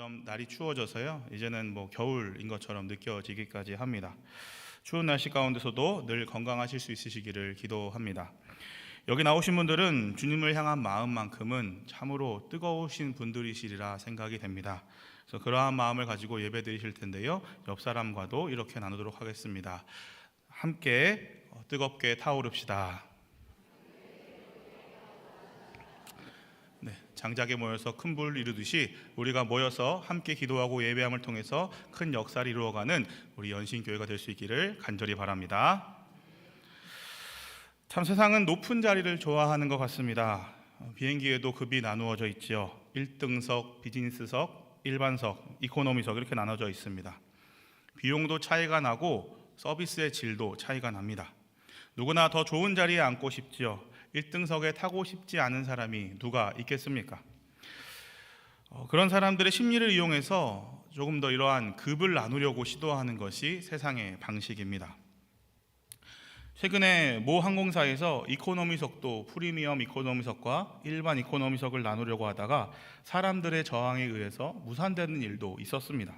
점점 날이 추워져서요. 이제는 뭐 겨울인 것처럼 느껴지기까지 합니다. 추운 날씨 가운데서도 늘 건강하실 수 있으시기를 기도합니다. 여기 나오신 분들은 주님을 향한 마음만큼은 참으로 뜨거우신 분들이시리라 생각이 됩니다. 그래서 그러한 마음을 가지고 예배 드리실 텐데요. 옆 사람과도 이렇게 나누도록 하겠습니다. 함께 뜨겁게 타오릅시다. 장작에 모여서 큰불 이루듯이 우리가 모여서 함께 기도하고 예배함을 통해서 큰 역사를 이루어가는 우리 연신교회가 될 수 있기를 간절히 바랍니다. 참 세상은 높은 자리를 좋아하는 것 같습니다. 어, 비행기에도 급이 나누어져 있지요. 1등석, 비즈니스석, 일반석, 이코노미석 이렇게 나눠져 있습니다. 비용도 차이가 나고 서비스의 질도 차이가 납니다. 누구나 더 좋은 자리에 앉고 싶지요. 1등석에 타고 싶지 않은 사람이 누가 있겠습니까? 어, 그런 사람들의 심리를 이용해서 조금 더 이러한 급을 나누려고 시도하는 것이 세상의 방식입니다. 최근에 모 항공사에서 이코노미석도 프리미엄 이코노미석과 일반 이코노미석을 나누려고 하다가 사람들의 저항에 의해서 무산되는 일도 있었습니다.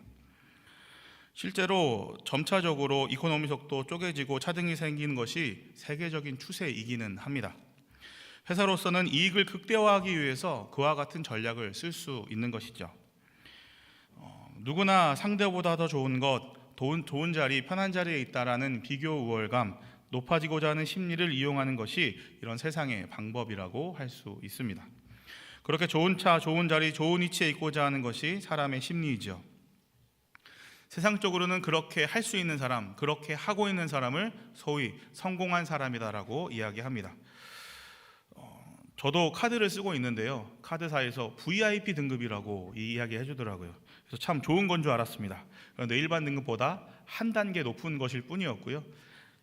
실제로 점차적으로 이코노미석도 쪼개지고 차등이 생기는 것이 세계적인 추세이기는 합니다. 회사로서는 이익을 극대화하기 위해서 그와 같은 전략을 쓸 수 있는 것이죠. 어, 누구나 상대보다 더 좋은 것, 좋은, 좋은 자리, 편한 자리에 있다라는 비교 우월감, 높아지고자 하는 심리를 이용하는 것이 이런 세상의 방법이라고 할 수 있습니다. 그렇게 좋은 차, 좋은 자리, 좋은 위치에 있고자 하는 것이 사람의 심리이죠. 세상적으로는 그렇게 할 수 있는 사람, 그렇게 하고 있는 사람을 소위 성공한 사람이다라고 이야기합니다. 어, 저도 카드를 쓰고 있는데요. 카드사에서 VIP 등급이라고 이야기 해주더라고요. 그래서 참 좋은 건 줄 알았습니다. 그런데 일반 등급보다 한 단계 높은 것일 뿐이었고요.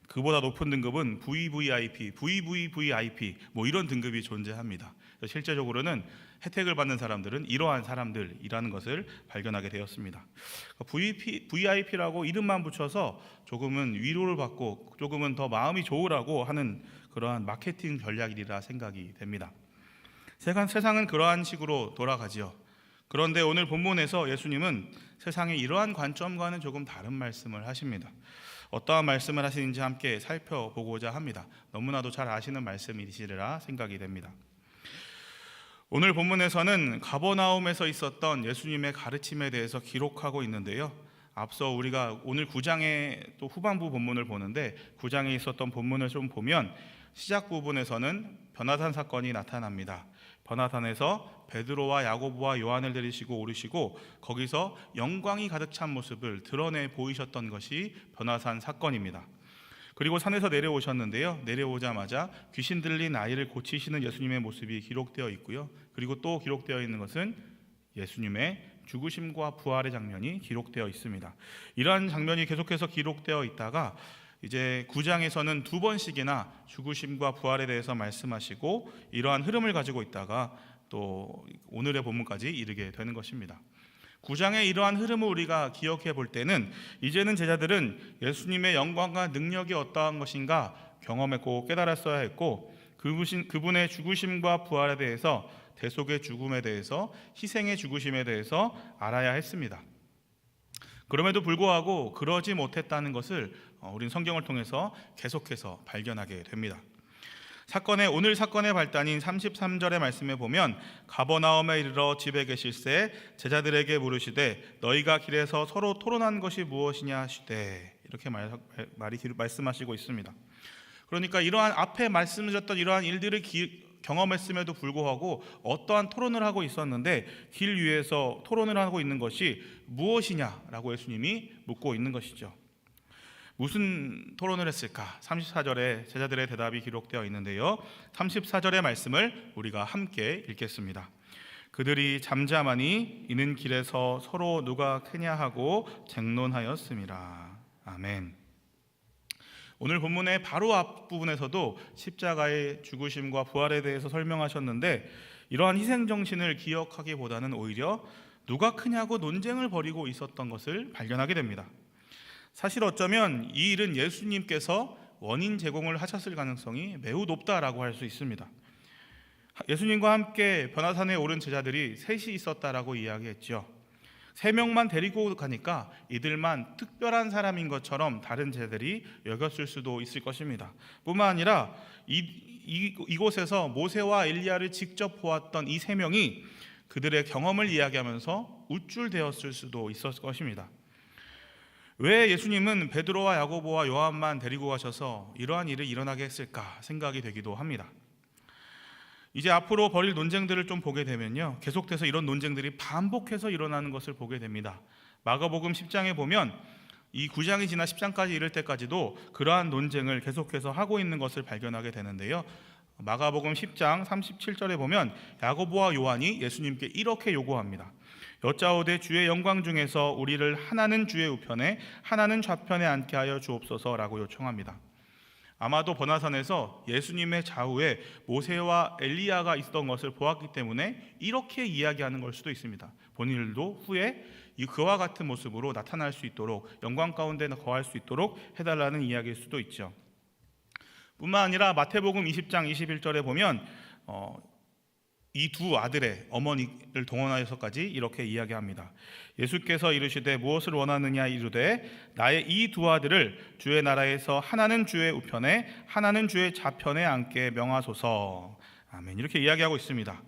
그보다 높은 등급은 VVIP, VVVIP 뭐 이런 등급이 존재합니다. 실제적으로는 혜택을 받는 사람들은 이러한 사람들이라는 것을 발견하게 되었습니다. VP, VIP라고 이름만 붙여서 조금은 위로를 받고 조금은 더 마음이 좋으라고 하는 그러한 마케팅 전략이라 생각이 됩니다. 세상, 세상은 그러한 식으로 돌아가지요. 그런데 오늘 본문에서 예수님은 세상의 이러한 관점과는 조금 다른 말씀을 하십니다. 어떠한 말씀을 하시는지 함께 살펴보고자 합니다. 너무나도 잘 아시는 말씀이시리라 생각이 됩니다. 오늘 본문에서는 가버나움에서 있었던 예수님의 가르침에 대해서 기록하고 있는데요. 앞서 우리가 오늘 9장의 또 후반부 본문을 보는데 9장에 있었던 본문을 좀 보면 시작 부분에서는 변화산 사건이 나타납니다. 변화산에서 베드로와 야고보와 요한을 데리시고 오르시고 거기서 영광이 가득 찬 모습을 드러내 보이셨던 것이 변화산 사건입니다. 그리고 산에서 내려오셨는데요. 내려오자마자 귀신 들린 아이를 고치시는 예수님의 모습이 기록되어 있고요. 그리고 또 기록되어 있는 것은 예수님의 죽으심과 부활의 장면이 기록되어 있습니다. 이러한 장면이 계속해서 기록되어 있다가 이제 9장에서는 두 번씩이나 죽으심과 부활에 대해서 말씀하시고 이러한 흐름을 가지고 있다가 또 오늘의 본문까지 이르게 되는 것입니다. 9장의 이러한 흐름을 우리가 기억해 볼 때는 이제는 제자들은 예수님의 영광과 능력이 어떠한 것인가 경험했고 깨달았어야 했고 그분의 죽으심과 부활에 대해서 대속의 죽음에 대해서 희생의 죽으심에 대해서 알아야 했습니다. 그럼에도 불구하고 그러지 못했다는 것을 어, 우리는 성경을 통해서 계속해서 발견하게 됩니다. 사건의 오늘 사건의 발단인 33절의 말씀에 보면 가버나움에 이르러 집에 계실새 제자들에게 물으시되 너희가 길에서 서로 토론한 것이 무엇이냐 하시되 이렇게 말, 말이 말씀하시고 있습니다. 그러니까 이러한 앞에 말씀하셨던 이러한 일들을 기, 경험했음에도 불구하고 어떠한 토론을 하고 있었는데 길 위에서 토론을 하고 있는 것이 무엇이냐라고 예수님이 묻고 있는 것이죠. 무슨 토론을 했을까? 34절에 제자들의 대답이 기록되어 있는데요. 34절의 말씀을 우리가 함께 읽겠습니다. 그들이 잠잠하니 이는 길에서 서로 누가 크냐 하고 쟁론하였음이라. 아멘. 오늘 본문의 바로 앞부분에서도 십자가의 죽으심과 부활에 대해서 설명하셨는데 이러한 희생 정신을 기억하기보다는 오히려 누가 크냐고 논쟁을 벌이고 있었던 것을 발견하게 됩니다. 사실 어쩌면 이 일은 예수님께서 원인 제공을 하셨을 가능성이 매우 높다라고 할 수 있습니다. 예수님과 함께 변화산에 오른 제자들이 셋이 있었다라고 이야기했죠. 세 명만 데리고 가니까 이들만 특별한 사람인 것처럼 다른 제들이 여겼을 수도 있을 것입니다. 뿐만 아니라 이, 이, 이곳에서 모세와 엘리야를 직접 보았던 이 세 명이 그들의 경험을 이야기하면서 우쭐대었을 수도 있었을 것입니다. 왜 예수님은 베드로와 야고보와 요한만 데리고 가셔서 이러한 일을 일어나게 했을까 생각이 되기도 합니다. 이제 앞으로 벌일 논쟁들을 좀 보게 되면요. 계속돼서 이런 논쟁들이 반복해서 일어나는 것을 보게 됩니다. 마가복음 10장에 보면 이 9장이 지나 10장까지 이를 때까지도 그러한 논쟁을 계속해서 하고 있는 것을 발견하게 되는데요. 마가복음 10장 37절에 보면 야고보와 요한이 예수님께 이렇게 요구합니다. 여짜오되 주의 영광 중에서 우리를 하나는 주의 우편에 하나는 좌편에 앉게 하여 주옵소서라고 요청합니다. 아마도 버나산에서 예수님의 좌우에 모세와 엘리야가 있었던 것을 보았기 때문에 이렇게 이야기하는 걸 수도 있습니다. 본인들도 후에 이 그와 같은 모습으로 나타날 수 있도록 영광 가운데 거할 수 있도록 해달라는 이야기일 수도 있죠. 뿐만 아니라 마태복음 20장 21절에 보면 어, 이 두 아들의 어머니를 동원하여서까지 이렇게 이야기합니다. 예수께서 이르시되 무엇을 원하느냐 이르되 나의 이 두 아들을 주의 나라에서 하나는 주의 우편에 하나는 주의 좌편에 앉게 명하소서. 아멘. 이렇게 이야기하고 있습니다.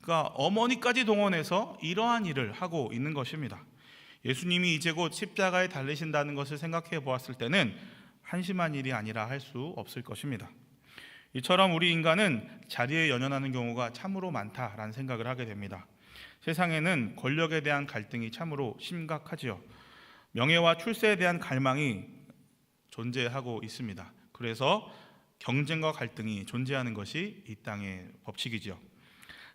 그러니까 어머니까지 동원해서 이러한 일을 하고 있는 것입니다. 예수님이 이제 곧 십자가에 달리신다는 것을 생각해 보았을 때는 한심한 일이 아니라 할 수 없을 것입니다. 이처럼 우리 인간은 자리에 연연하는 경우가 참으로 많다라는 생각을 하게 됩니다. 세상에는 권력에 대한 갈등이 참으로 심각하지요. 명예와 출세에 대한 갈망이 존재하고 있습니다. 그래서 경쟁과 갈등이 존재하는 것이 이 땅의 법칙이지요.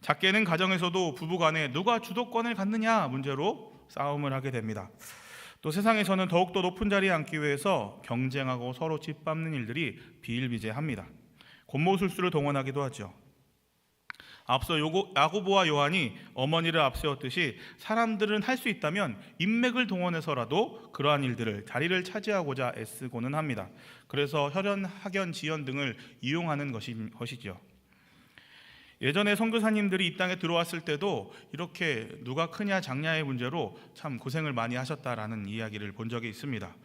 작게는 가정에서도 부부 간에 누가 주도권을 갖느냐 문제로 싸움을 하게 됩니다. 또 세상에서는 더욱더 높은 자리에 앉기 위해서 경쟁하고 서로 짓밟는 일들이 비일비재합니다. 곤모술수를 동원하기도 하죠. 앞서 요고, 야고보와 요한이 어머니를 앞세웠듯이 사람들은 할 수 있다면 인맥을 동원해서라도 그러한 일들을 자리를 차지하고자 애쓰고는 합니다. 그래서 혈연, 학연, 지연 등을 이용하는 것이, 것이죠. 예전에 선교사님들이 이 땅에 들어왔을 때도 이렇게 누가 크냐 작냐의 문제로 참 고생을 많이 하셨다라는 이야기를 본 적이 있습니다.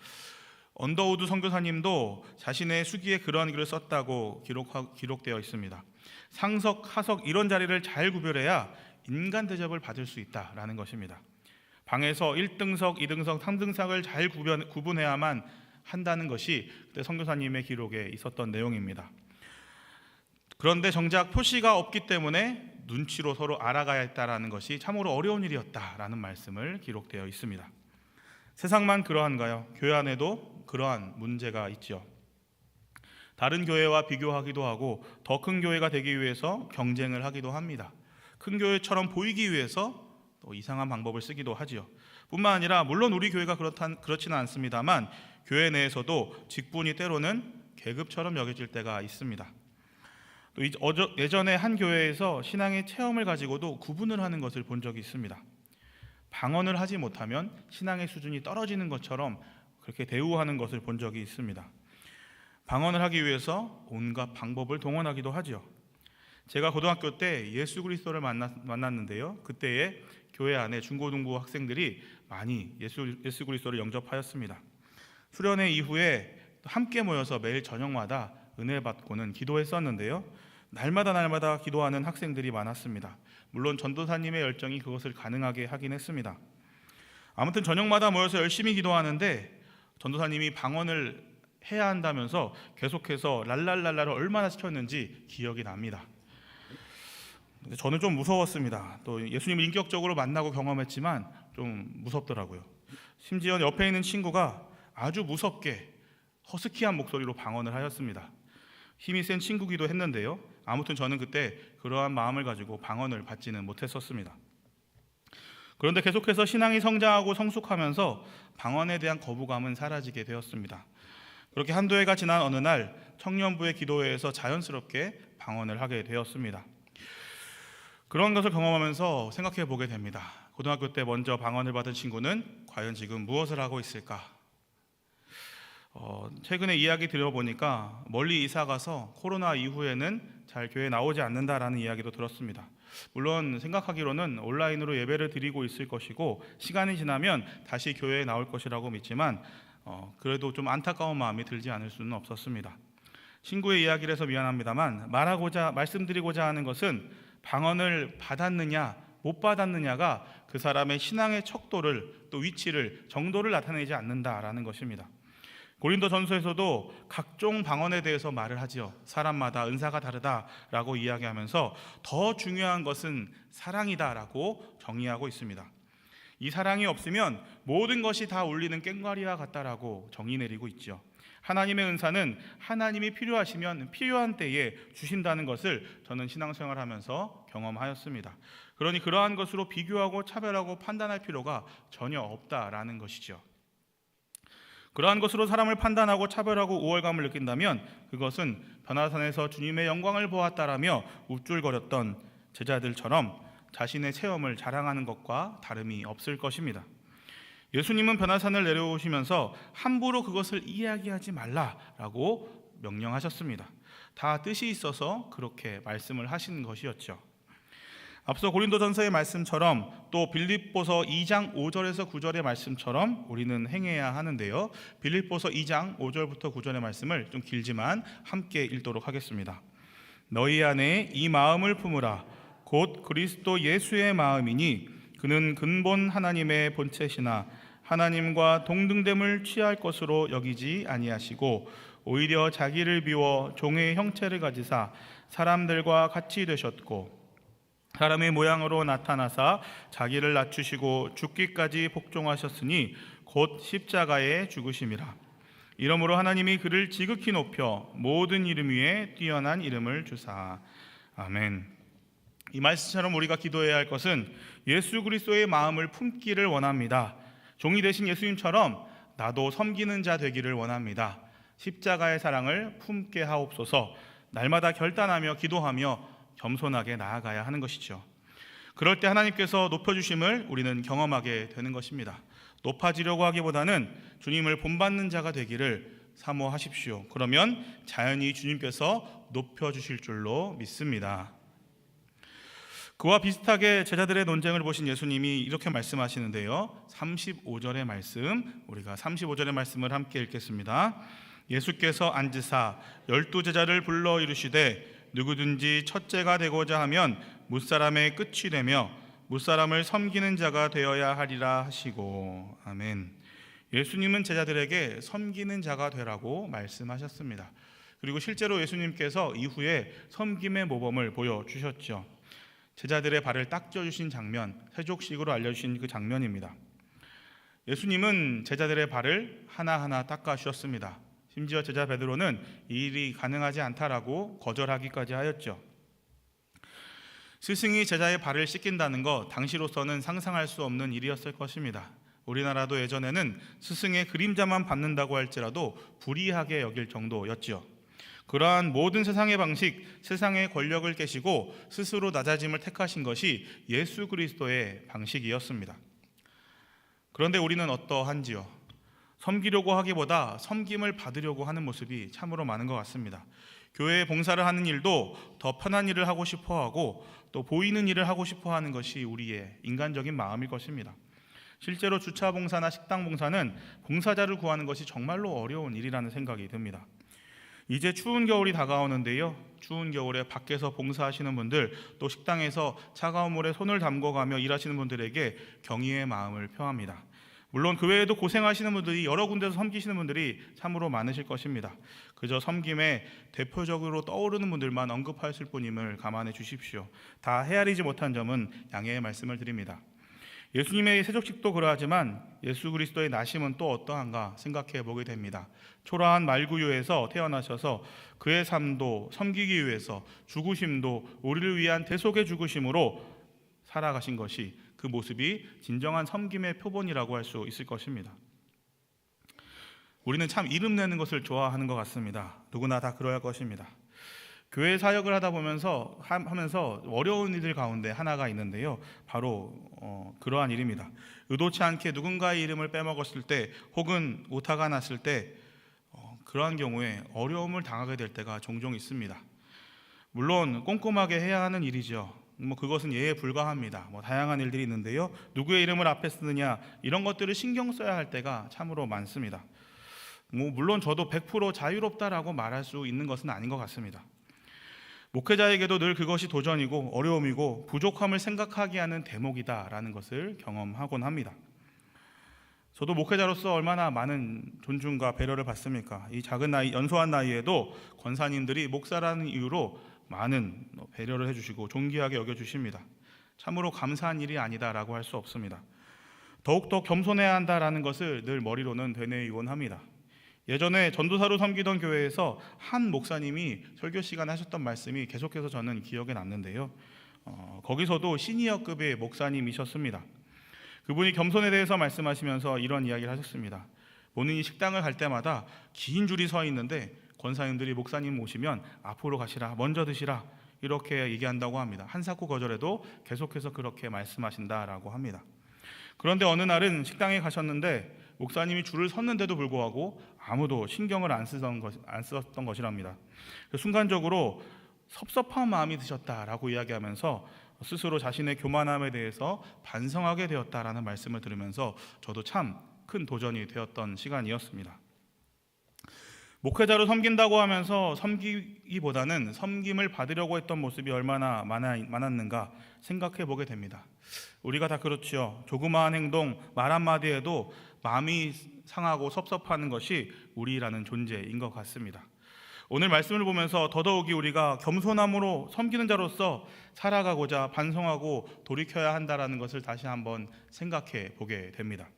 언더우드 선교사님도 자신의 수기에 그러한 글을 썼다고 기록 기록 되어 있습니다. 상석, 하석 이런 자리를 잘 구별해야 인간 대접을 받을 수 있다라는 것입니다. 방에서 1등석, 2등석, 3등석을 잘 구분, 구분해야만 한다는 것이 그때 선교사님의 기록에 있었던 내용입니다. 그런데 정작 표시가 없기 때문에 눈치로 서로 알아가야 했다라는 것이 참으로 어려운 일이었다라는 말씀을 기록되어 있습니다. 세상만 그러한가요? 교회 안에도 그러한 문제가 있죠. 다른 교회와 비교하기도 하고 더 큰 교회가 되기 위해서 경쟁을 하기도 합니다. 큰 교회처럼 보이기 위해서 또 이상한 방법을 쓰기도 하지요. 뿐만 아니라 물론 우리 교회가 그렇단 그렇지는 않습니다만 교회 내에서도 직분이 때로는 계급처럼 여겨질 때가 있습니다. 또 어저, 예전에 한 교회에서 신앙의 체험을 가지고도 구분을 하는 것을 본 적이 있습니다. 방언을 하지 못하면 신앙의 수준이 떨어지는 것처럼 그렇게 대우하는 것을 본 적이 있습니다. 방언을 하기 위해서 온갖 방법을 동원하기도 하죠. 제가 고등학교 때 예수 그리스도를 만났, 만났는데요. 그때에 교회 안에 중고등부 학생들이 많이 예수, 예수 그리스도를 영접하였습니다. 수련회 이후에 함께 모여서 매일 저녁마다 은혜 받고는 기도했었는데요. 날마다 날마다 기도하는 학생들이 많았습니다. 물론 전도사님의 열정이 그것을 가능하게 하긴 했습니다. 아무튼 저녁마다 모여서 열심히 기도하는데 전도사님이 방언을 해야 한다면서 계속해서 랄랄랄라를 얼마나 시켰는지 기억이 납니다. 저는 좀 무서웠습니다. 또 예수님을 인격적으로 만나고 경험했지만 좀 무섭더라고요. 심지어 옆에 있는 친구가 아주 무섭게 허스키한 목소리로 방언을 하였습니다. 힘이 센 친구기도 했는데요. 아무튼 저는 그때 그러한 마음을 가지고 방언을 받지는 못했었습니다. 그런데 계속해서 신앙이 성장하고 성숙하면서 방언에 대한 거부감은 사라지게 되었습니다. 그렇게 한두 해가 지난 어느 날 청년부의 기도회에서 자연스럽게 방언을 하게 되었습니다. 그런 것을 경험하면서 생각해 보게 됩니다. 고등학교 때 먼저 방언을 받은 친구는 과연 지금 무엇을 하고 있을까? 어, 최근에 이야기 들어보니까 멀리 이사 가서 코로나 이후에는 잘 교회 나오지 않는다라는 이야기도 들었습니다. 물론 생각하기로는 온라인으로 예배를 드리고 있을 것이고 시간이 지나면 다시 교회에 나올 것이라고 믿지만 어, 그래도 좀 안타까운 마음이 들지 않을 수는 없었습니다. 친구의 이야기를 해서 미안합니다만 말하고자 말씀드리고자 하는 것은 방언을 받았느냐 못 받았느냐가 그 사람의 신앙의 척도를 또 위치를 정도를 나타내지 않는다라는 것입니다. 고린도 전서에서도 각종 방언에 대해서 말을 하지요. 사람마다 은사가 다르다라고 이야기하면서 더 중요한 것은 사랑이다라고 정의하고 있습니다. 이 사랑이 없으면 모든 것이 다 울리는 꽹과리와 같다라고 정의 내리고 있죠. 하나님의 은사는 하나님이 필요하시면 필요한 때에 주신다는 것을 저는 신앙생활 하면서 경험하였습니다. 그러니 그러한 것으로 비교하고 차별하고 판단할 필요가 전혀 없다라는 것이죠. 그러한 것으로 사람을 판단하고 차별하고 우월감을 느낀다면 그것은 변화산에서 주님의 영광을 보았다라며 우쭐거렸던 제자들처럼 자신의 체험을 자랑하는 것과 다름이 없을 것입니다. 예수님은 변화산을 내려오시면서 함부로 그것을 이야기하지 말라라고 명령하셨습니다. 다 뜻이 있어서 그렇게 말씀을 하신 것이었죠. 앞서 고린도전서의 말씀처럼 또 빌립보서 2장 5절에서 9절의 말씀처럼 우리는 행해야 하는데요. 빌립보서 2장 5절부터 9절의 말씀을 좀 길지만 함께 읽도록 하겠습니다. 너희 안에 이 마음을 품으라 곧 그리스도 예수의 마음이니 그는 근본 하나님의 본체시나 하나님과 동등됨을 취할 것으로 여기지 아니하시고 오히려 자기를 비워 종의 형체를 가지사 사람들과 같이 되셨고 사람의 모양으로 나타나사 자기를 낮추시고 죽기까지 복종하셨으니 곧 십자가에 죽으심이라. 이러므로 하나님이 그를 지극히 높여 모든 이름 위에 뛰어난 이름을 주사. 아멘. 이 말씀처럼 우리가 기도해야 할 것은 예수 그리스도의 마음을 품기를 원합니다. 종이 되신 예수님처럼 나도 섬기는 자 되기를 원합니다. 십자가의 사랑을 품게 하옵소서. 날마다 결단하며 기도하며 겸손하게 나아가야 하는 것이죠. 그럴 때 하나님께서 높여주심을 우리는 경험하게 되는 것입니다. 높아지려고 하기보다는 주님을 본받는 자가 되기를 사모하십시오. 그러면 자연히 주님께서 높여주실 줄로 믿습니다. 그와 비슷하게 제자들의 논쟁을 보신 예수님이 이렇게 말씀하시는데요. 35절의 말씀, 우리가 35절의 말씀을 함께 읽겠습니다. 예수께서 앉으사 열두 제자를 불러 이르시되 누구든지 첫째가 되고자 하면 무사람의 끝이 되며 무사람을 섬기는 자가 되어야 하리라 하시고 아멘. 예수님은 제자들에게 섬기는 자가 되라고 말씀하셨습니다. 그리고 실제로 예수님께서 이후에 섬김의 모범을 보여 주셨죠. 제자들의 발을 닦여 주신 장면, 세족식으로 알려 주신 그 장면입니다. 예수님은 제자들의 발을 하나하나 닦아 주셨습니다. 심지어 제자 베드로는 이 일이 가능하지 않다라고 거절하기까지 하였죠. 스승이 제자의 발을 씻긴다는 것 당시로서는 상상할 수 없는 일이었을 것입니다. 우리나라도 예전에는 스승의 그림자만 받는다고 할지라도 불이하게 여길 정도였지요. 그러한 모든 세상의 방식, 세상의 권력을 깨시고 스스로 낮아짐을 택하신 것이 예수 그리스도의 방식이었습니다. 그런데 우리는 어떠한지요? 섬기려고 하기보다 섬김을 받으려고 하는 모습이 참으로 많은 것 같습니다. 교회에 봉사를 하는 일도 더 편한 일을 하고 싶어 하고 또 보이는 일을 하고 싶어 하는 것이 우리의 인간적인 마음일 것입니다. 실제로 주차 봉사나 식당 봉사는 봉사자를 구하는 것이 정말로 어려운 일이라는 생각이 듭니다. 이제 추운 겨울이 다가오는데요. 추운 겨울에 밖에서 봉사하시는 분들 또 식당에서 차가운 물에 손을 담궈가며 일하시는 분들에게 경의의 마음을 표합니다. 물론 그 외에도 고생하시는 분들이 여러 군데서 섬기시는 분들이 참으로 많으실 것입니다. 그저 섬김에 대표적으로 떠오르는 분들만 언급하실 뿐임을 감안해 주십시오. 다 헤아리지 못한 점은 양해의 말씀을 드립니다. 예수님의 세족식도 그러하지만 예수 그리스도의 나심은 또 어떠한가 생각해 보게 됩니다. 초라한 말구유에서 태어나셔서 그의 삶도 섬기기 위해서 죽으심도 우리를 위한 대속의 죽으심으로 살아가신 것이 그 모습이 진정한 섬김의 표본이라고 할 수 있을 것입니다. 우리는 참 이름 내는 것을 좋아하는 것 같습니다. 누구나 다 그러할 것입니다. 교회 사역을 하다 보면서 하면서 어려운 일들 가운데 하나가 있는데요. 바로 어, 그러한 일입니다. 의도치 않게 누군가의 이름을 빼먹었을 때, 혹은 오타가 났을 때, 어, 그러한 경우에 어려움을 당하게 될 때가 종종 있습니다. 물론 꼼꼼하게 해야 하는 일이죠. 뭐 그것은 예에 불과합니다. 뭐 다양한 일들이 있는데요. 누구의 이름을 앞에 쓰느냐 이런 것들을 신경 써야 할 때가 참으로 많습니다. 뭐 물론 저도 100% 자유롭다라고 말할 수 있는 것은 아닌 것 같습니다. 목회자에게도 늘 그것이 도전이고 어려움이고 부족함을 생각하게 하는 대목이다라는 것을 경험하곤 합니다. 저도 목회자로서 얼마나 많은 존중과 배려를 받습니까? 이 작은 나이, 연소한 나이에도 권사님들이 목사라는 이유로 많은 배려를 해주시고 존귀하게 여겨주십니다. 참으로 감사한 일이 아니다라고 할 수 없습니다. 더욱더 겸손해야 한다라는 것을 늘 머리로는 되뇌이곤 합니다. 예전에 전도사로 섬기던 교회에서 한 목사님이 설교 시간에 하셨던 말씀이 계속해서 저는 기억에 남는데요. 어, 거기서도 시니어급의 목사님이셨습니다. 그분이 겸손에 대해서 말씀하시면서 이런 이야기를 하셨습니다. 본인이 식당을 갈 때마다 긴 줄이 서 있는데 권사님들이 목사님 오시면 앞으로 가시라, 먼저 드시라 이렇게 얘기한다고 합니다. 한사코 거절해도 계속해서 그렇게 말씀하신다라고 합니다. 그런데 어느 날은 식당에 가셨는데 목사님이 줄을 섰는데도 불구하고 아무도 신경을 안 쓰던, 것, 안 썼던 것이랍니다. 순간적으로 섭섭한 마음이 드셨다라고 이야기하면서 스스로 자신의 교만함에 대해서 반성하게 되었다라는 말씀을 들으면서 저도 참 큰 도전이 되었던 시간이었습니다. 목회자로 섬긴다고 하면서 섬기기보다는 섬김을 받으려고 했던 모습이 얼마나 많았는가 생각해 보게 됩니다. 우리가 다 그렇지요. 조그마한 행동, 말 한마디에도 마음이 상하고 섭섭하는 것이 우리라는 존재인 것 같습니다. 오늘 말씀을 보면서 더더욱이 우리가 겸손함으로 섬기는 자로서 살아가고자 반성하고 돌이켜야 한다라는 것을 다시 한번 생각해 보게 됩니다.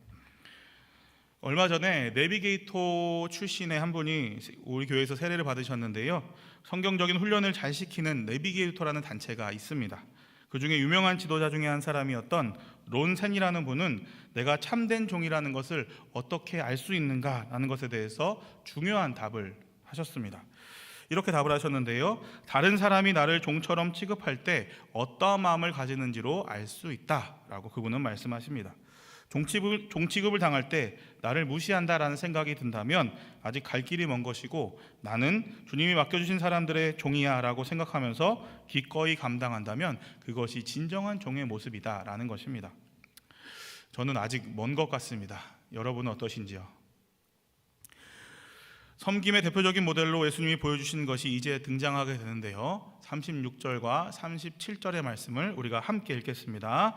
얼마 전에 내비게이터 출신의 한 분이 우리 교회에서 세례를 받으셨는데요. 성경적인 훈련을 잘 시키는 내비게이터라는 단체가 있습니다. 그 중에 유명한 지도자 중에 한 사람이었던 론센이라는 분은 내가 참된 종이라는 것을 어떻게 알 수 있는가라는 것에 대해서 중요한 답을 하셨습니다. 이렇게 답을 하셨는데요. 다른 사람이 나를 종처럼 취급할 때 어떠한 마음을 가지는지로 알 수 있다라고 그분은 말씀하십니다. 종취급을, 종취급을 당할 때 나를 무시한다라는 생각이 든다면 아직 갈 길이 먼 것이고 나는 주님이 맡겨주신 사람들의 종이야라고 생각하면서 기꺼이 감당한다면 그것이 진정한 종의 모습이다라는 것입니다. 저는 아직 먼 것 같습니다. 여러분은 어떠신지요? 섬김의 대표적인 모델로 예수님이 보여주신 것이 이제 등장하게 되는데요. 36절과 37절의 말씀을 우리가 함께 읽겠습니다.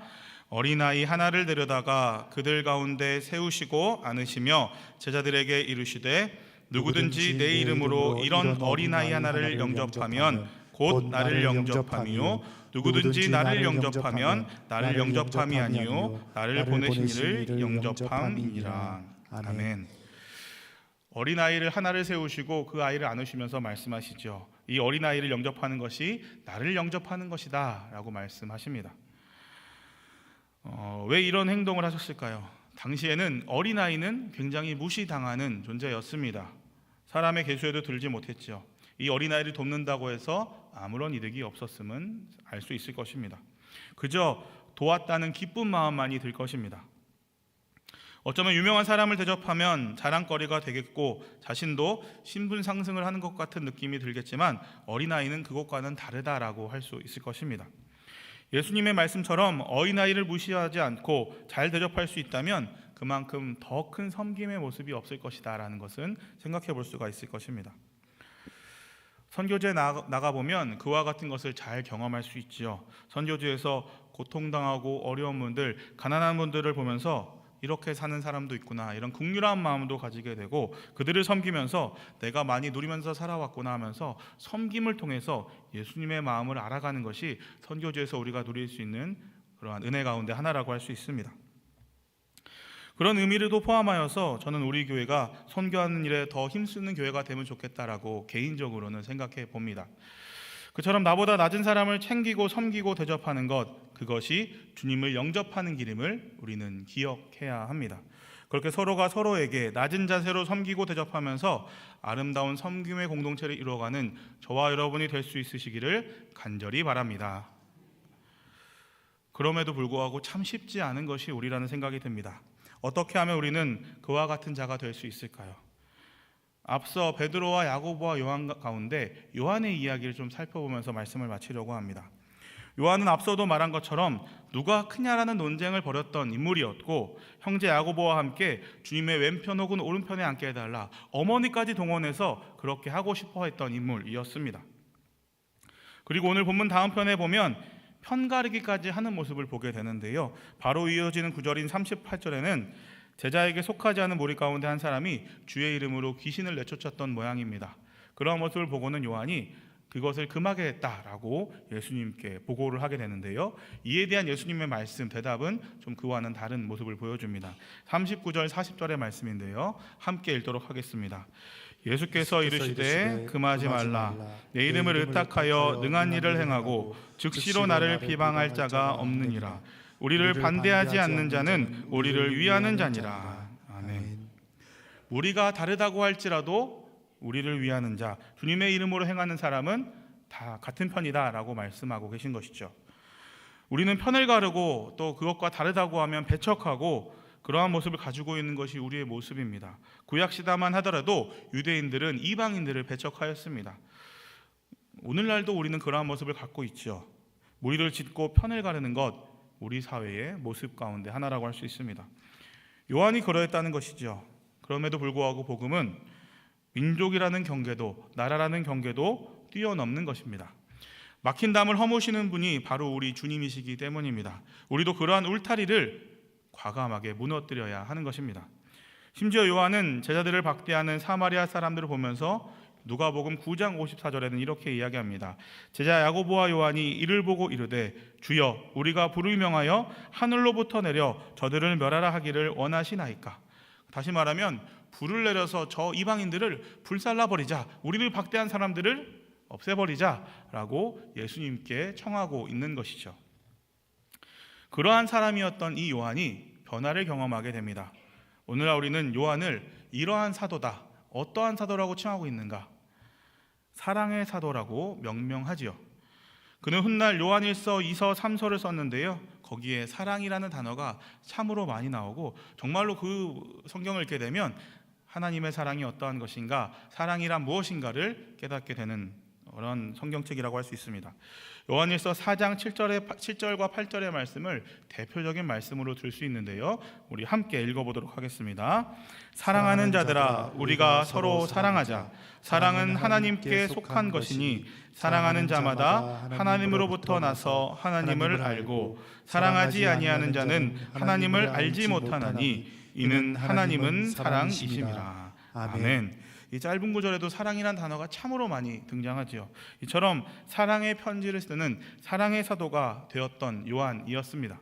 어린아이 하나를 데려다가 그들 가운데 세우시고 안으시며 제자들에게 이르시되 누구든지 내 이름으로 이런 어린아이 하나를 영접하면 곧 나를 영접함이요 누구든지 나를 영접하면 나를 영접함이 아니요 나를 보내신 이를 영접함이니라 아멘. 어린아이를 하나를 세우시고 그 아이를 안으시면서 말씀하시죠. 이 어린아이를 영접하는 것이 나를 영접하는 것이다 라고 말씀하십니다. 어, 왜 이런 행동을 하셨을까요? 당시에는 어린아이는 굉장히 무시당하는 존재였습니다. 사람의 계수에도 들지 못했죠. 이 어린아이를 돕는다고 해서 아무런 이득이 없었음은 알 수 있을 것입니다. 그저 도왔다는 기쁜 마음만이 들 것입니다. 어쩌면 유명한 사람을 대접하면 자랑거리가 되겠고 자신도 신분 상승을 하는 것 같은 느낌이 들겠지만 어린아이는 그것과는 다르다라고 할 수 있을 것입니다. 예수님의 말씀처럼 어린아이를 무시하지 않고 잘 대접할 수 있다면 그만큼 더 큰 섬김의 모습이 없을 것이다라는 것은 생각해 볼 수가 있을 것입니다. 선교지에 나가 보면 그와 같은 것을 잘 경험할 수 있지요. 선교지에서 고통당하고 어려운 분들, 가난한 분들을 보면서 이렇게 사는 사람도 있구나 이런 국률한 마음도 가지게 되고 그들을 섬기면서 내가 많이 누리면서 살아왔구나 하면서 섬김을 통해서 예수님의 마음을 알아가는 것이 선교지에서 우리가 누릴 수 있는 그러한 은혜 가운데 하나라고 할 수 있습니다. 그런 의미를도 포함하여서 저는 우리 교회가 선교하는 일에 더 힘쓰는 교회가 되면 좋겠다라고 개인적으로는 생각해 봅니다. 그처럼 나보다 낮은 사람을 챙기고 섬기고 대접하는 것 그것이 주님을 영접하는 길임을 우리는 기억해야 합니다. 그렇게 서로가 서로에게 낮은 자세로 섬기고 대접하면서 아름다운 섬김의 공동체를 이루어가는 저와 여러분이 될 수 있으시기를 간절히 바랍니다. 그럼에도 불구하고 참 쉽지 않은 것이 우리라는 생각이 듭니다. 어떻게 하면 우리는 그와 같은 자가 될 수 있을까요? 앞서 베드로와 야고보와 요한 가운데 요한의 이야기를 좀 살펴보면서 말씀을 마치려고 합니다. 요한은 앞서도 말한 것처럼 누가 크냐라는 논쟁을 벌였던 인물이었고 형제 야고보와 함께 주님의 왼편 혹은 오른편에 앉게 해달라 어머니까지 동원해서 그렇게 하고 싶어 했던 인물이었습니다. 그리고 오늘 본문 다음 편에 보면 편가르기까지 하는 모습을 보게 되는데요. 바로 이어지는 구절인 38절에는 제자에게 속하지 않은 무리 가운데 한 사람이 주의 이름으로 귀신을 내쫓았던 모양입니다. 그런 모습을 보고는 요한이 그것을 금하게 했다라고 예수님께 보고를 하게 되는데요. 이에 대한 예수님의 말씀 대답은 좀 그와는 다른 모습을 보여줍니다. 39절 40절의 말씀인데요. 함께 읽도록 하겠습니다. 예수께서 이르시되 금하지 말라 내 이름을 의탁하여 능한 일을 행하고 즉시로 나를 비방할 자가 없느니라 우리를 반대하지 않는 자는 우리를 위하는 자니라 아멘 우리가 다르다고 할지라도 우리를 위하는 자 주님의 이름으로 행하는 사람은 다 같은 편이다라고 말씀하고 계신 것이죠 우리는 편을 가르고 또 그것과 다르다고 하면 배척하고 그러한 모습을 가지고 있는 것이 우리의 모습입니다. 구약 시다만 하더라도 유대인들은 이방인들을 배척하였습니다. 오늘날도 우리는 그러한 모습을 갖고 있죠. 무리를 짓고 편을 가르는 것 우리 사회의 모습 가운데 하나라고 할 수 있습니다. 요한이 그러했다는 것이죠. 그럼에도 불구하고 복음은 민족이라는 경계도 나라라는 경계도 뛰어넘는 것입니다. 막힌 담을 허무시는 분이 바로 우리 주님이시기 때문입니다. 우리도 그러한 울타리를 과감하게 무너뜨려야 하는 것입니다. 심지어 요한은 제자들을 박대하는 사마리아 사람들을 보면서 누가복음 9장 54절에는 이렇게 이야기합니다. 제자 야고보와 요한이 이를 보고 이르되 주여 우리가 불을 명하여 하늘로부터 내려 저들을 멸하라 하기를 원하시나이까. 다시 말하면 불을 내려서 저 이방인들을 불살라 버리자. 우리를 박대한 사람들을 없애버리자라고 예수님께 청하고 있는 것이죠. 그러한 사람이었던 이 요한이 변화를 경험하게 됩니다. 오늘날 우리는 요한을 이러한 사도다. 어떠한 사도라고 칭하고 있는가? 사랑의 사도라고 명명하지요. 그는 훗날 요한일서 2서 3서를 썼는데요. 거기에 사랑이라는 단어가 참으로 많이 나오고 정말로 그 성경을 읽게 되면 하나님의 사랑이 어떠한 것인가, 사랑이란 무엇인가를 깨닫게 되는 그런 성경책이라고 할 수 있습니다. 요한일서 4장 7절에 7절과 8절의 말씀을 대표적인 말씀으로 들 수 있는데요. 우리 함께 읽어 보도록 하겠습니다. 사랑하는 자들아 우리가 서로 사랑하자. 사랑은 하나님께 속한 것이니 사랑하는 자마다 하나님으로부터 나서 하나님을 알고 사랑하지 아니하는 자는 하나님을 알지 못하나니 이는 하나님은 사랑이심이라. 아멘. 이 짧은 구절에도 사랑이란 단어가 참으로 많이 등장하지요. 이처럼 사랑의 편지를 쓰는 사랑의 사도가 되었던 요한이었습니다.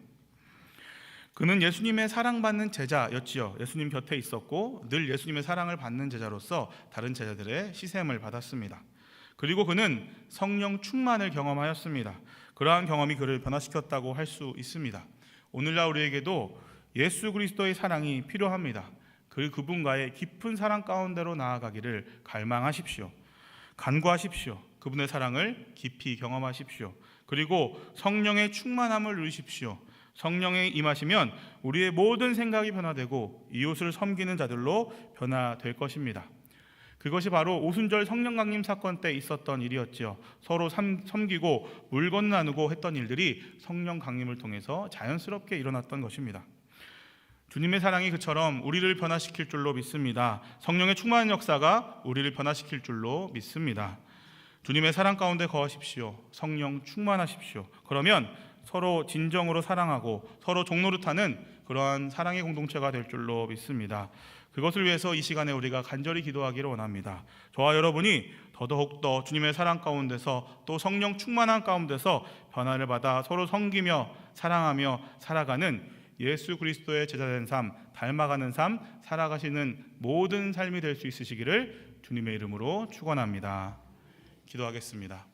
그는 예수님의 사랑받는 제자였지요. 예수님 곁에 있었고 늘 예수님의 사랑을 받는 제자로서 다른 제자들의 시샘을 받았습니다. 그리고 그는 성령 충만을 경험하였습니다. 그러한 경험이 그를 변화시켰다고 할 수 있습니다. 오늘날 우리에게도 예수 그리스도의 사랑이 필요합니다. 그 그분과의 깊은 사랑 가운데로 나아가기를 갈망하십시오. 간구하십시오. 그분의 사랑을 깊이 경험하십시오. 그리고 성령의 충만함을 누리십시오. 성령에 임하시면 우리의 모든 생각이 변화되고 이웃을 섬기는 자들로 변화될 것입니다. 그것이 바로 오순절 성령 강림 사건 때 있었던 일이었지요. 서로 섬기고 물건 나누고 했던 일들이 성령 강림을 통해서 자연스럽게 일어났던 것입니다. 주님의 사랑이 그처럼 우리를 변화시킬 줄로 믿습니다. 성령의 충만한 역사가 우리를 변화시킬 줄로 믿습니다. 주님의 사랑 가운데 거하십시오. 성령 충만하십시오. 그러면 서로 진정으로 사랑하고 서로 종노릇하는 그러한 사랑의 공동체가 될 줄로 믿습니다. 그것을 위해서 이 시간에 우리가 간절히 기도하기를 원합니다. 저와 여러분이 더더욱 더 주님의 사랑 가운데서 또 성령 충만한 가운데서 변화를 받아 서로 섬기며 사랑하며 살아가는 예수 그리스도의 제자된 삶, 닮아가는 삶, 살아가시는 모든 삶이 될 수 있으시기를 주님의 이름으로 축원합니다. 기도하겠습니다.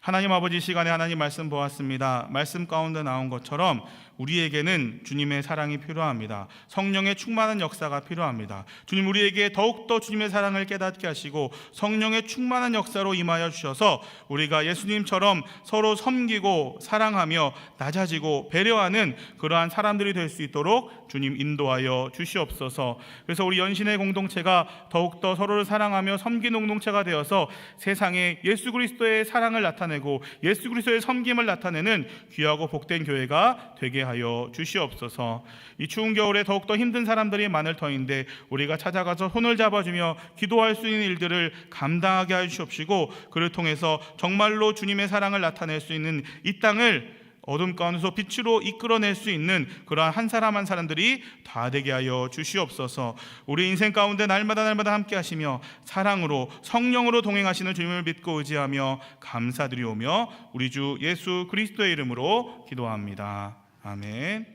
하나님 아버지 시간에 하나님 말씀 보았습니다. 말씀 가운데 나온 것처럼 우리에게는 주님의 사랑이 필요합니다. 성령의 충만한 역사가 필요합니다. 주님 우리에게 더욱더 주님의 사랑을 깨닫게 하시고 성령의 충만한 역사로 임하여 주셔서 우리가 예수님처럼 서로 섬기고 사랑하며 낮아지고 배려하는 그러한 사람들이 될 수 있도록 주님 인도하여 주시옵소서. 그래서 우리 연신의 공동체가 더욱더 서로를 사랑하며 섬기는 공동체가 되어서 세상에 예수 그리스도의 사랑을 나타내고 예수 그리스도의 섬김을 나타내는 귀하고 복된 교회가 되게 하여 주시옵소서. 이 추운 겨울에 더욱더 힘든 사람들이 많을 터인데 우리가 찾아가서 손을 잡아주며 기도할 수 있는 일들을 감당하게 하여 주옵시고 그를 통해서 정말로 주님의 사랑을 나타낼 수 있는 이 땅을 어둠 가운데서 빛으로 이끌어낼 수 있는 그러한 한 사람 한 사람들이 다 되게 하여 주시옵소서. 우리 인생 가운데 날마다 날마다 함께 하시며 사랑으로 성령으로 동행하시는 주님을 믿고 의지하며 감사드리오며 우리 주 예수 그리스도의 이름으로 기도합니다. 아멘.